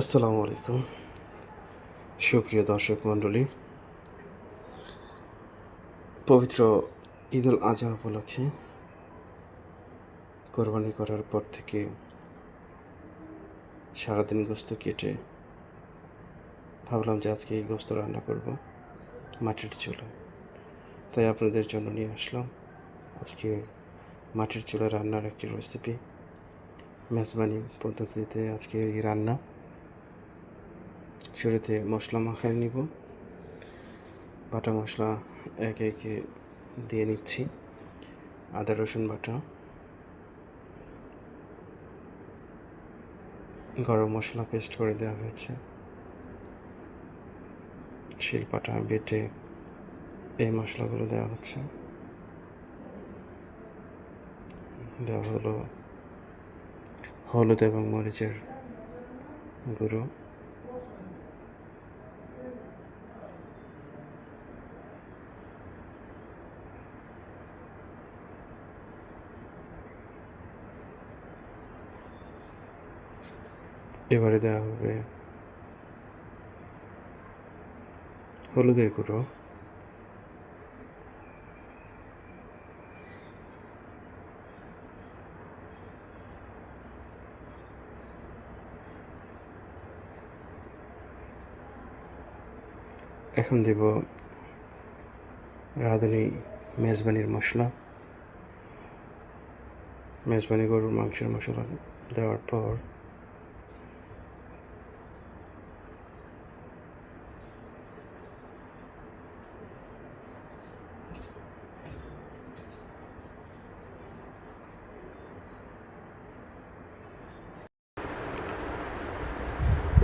আসসালামু আলাইকুম। সুপ্রিয় দর্শক মণ্ডলী, পবিত্র ঈদ উল আজহা উপলক্ষে কোরবানি করার পর থেকে সারাদিন গোস্ত কেটে ভাবলাম যে আজকে এই গোস্ত রান্না করব। মাটির চুলায় তাই আপনাদের জন্য নিয়ে আসলাম আজকে মাটির চুলায় রান্নার একটি রেসিপি মেজবানি পদ্ধতিতে আজকে এই রান্না। শুরুতে মশলা মাখায় নিব। বাটা মশলা একে একে দিয়ে নিচ্ছি। আদা, রসুন বাটা। গরম মশলা পেস্ট করে দেওয়া হয়েছে। শিলপাটা বেটে এই মশলাগুলো দেওয়া হচ্ছে। দেওয়া হলো হলুদ এবং মরিচের গুঁড়ো। এবারে দেওয়া হবে। হলুদের গুঁড়ো। এখন দেব রাঁধুনি মেজবানির মশলা। মেজবানি গরুর মাংসের মশলা দেওয়ার পর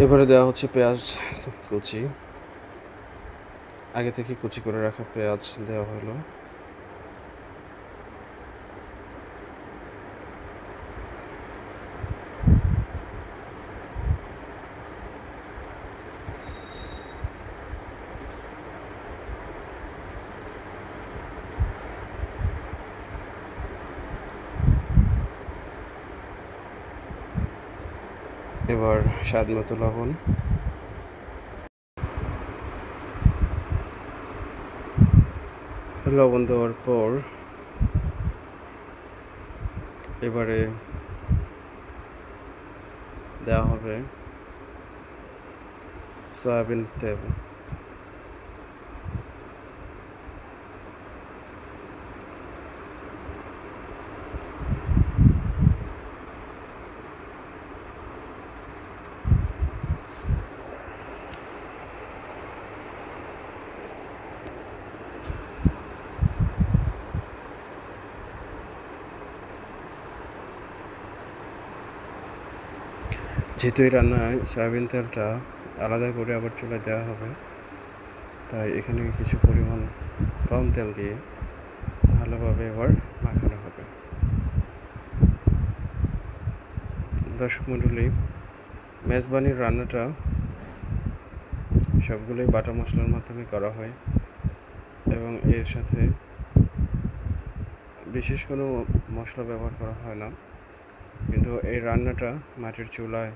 এবারে দেওয়া হচ্ছে পেঁয়াজ কুচি। আগে থেকে কুচি করে রাখা পেঁয়াজ দেওয়া হলো। এবার স্বাদ মতো লবণ। লবণ দেওয়ার পর এবারে দেওয়া হবে সয়াবিন তেল। যেহেতু এই রান্নায় সয়াবিন তেলটা আলাদা করে আবার চুলায় দেওয়া হবে, তাই এখানে কিছু পরিমাণ কম তেল দিয়ে ভালোভাবে এবার মাখানো হবে। দর্শক মণ্ডলী, মেজবানির রান্নাটা সবগুলোই বাটা মশলার মাধ্যমে করা হয় এবং এর সাথে বিশেষ কোনো মশলা ব্যবহার করা হয় না। কিন্তু এই রান্নাটা মাটির চুলায়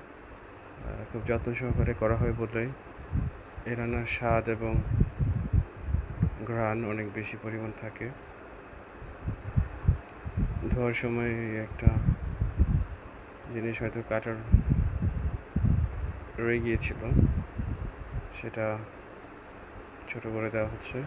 খুব যত্ন সহকারে করা হয় বলে এই রান্নার স্বাদ এবং ঘ্রাণ অনেক বেশি পরিমাণ থাকে। ধোয়ার সময় একটা জিনিস হয়তো কাটার রয়ে গিয়েছিল, সেটা ছোট করে দেওয়া হচ্ছে।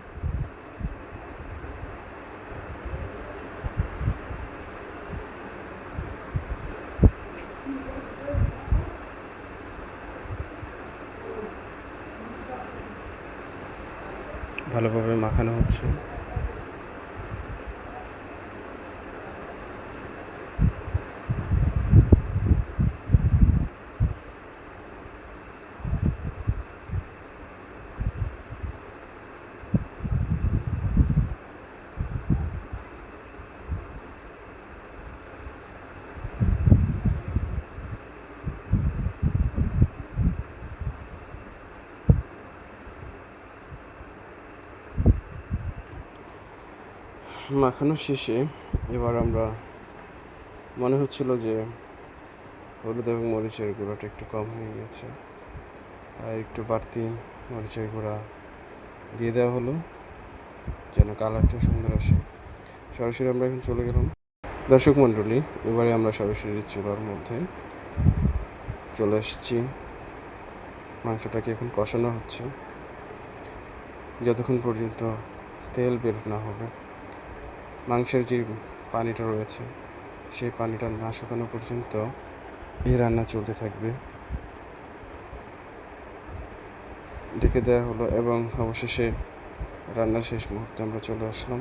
ভালোভাবে মাখানো হচ্ছে। মাখানো শেষে এবার আমরা, মনে হচ্ছিল যে হলুদ এবং মরিচের গুঁড়োটা একটু কম হয়ে গেছে। তাই একটু বাড়তি মরিচের গুঁড়া দিয়ে দেওয়া হলো, যেন কালারটা সুন্দর আসে। সরাসরি আমরা এখন চলে গেলাম। দর্শক মণ্ডলী, এবারে আমরা সরাসরি চুলার মধ্যে চলে এসেছি। মাংসটাকে এখন কষানো হচ্ছে। যতক্ষণ পর্যন্ত তেল বের না হবে। মাংসের যে পানিটা রয়েছে, সেই পানিটা না শুকানো পর্যন্ত এই রান্না চলতে থাকবে। ঢেকে দেওয়া হলো এবং অবশেষে রান্নার শেষ মুহূর্তে আমরা চলে আসলাম।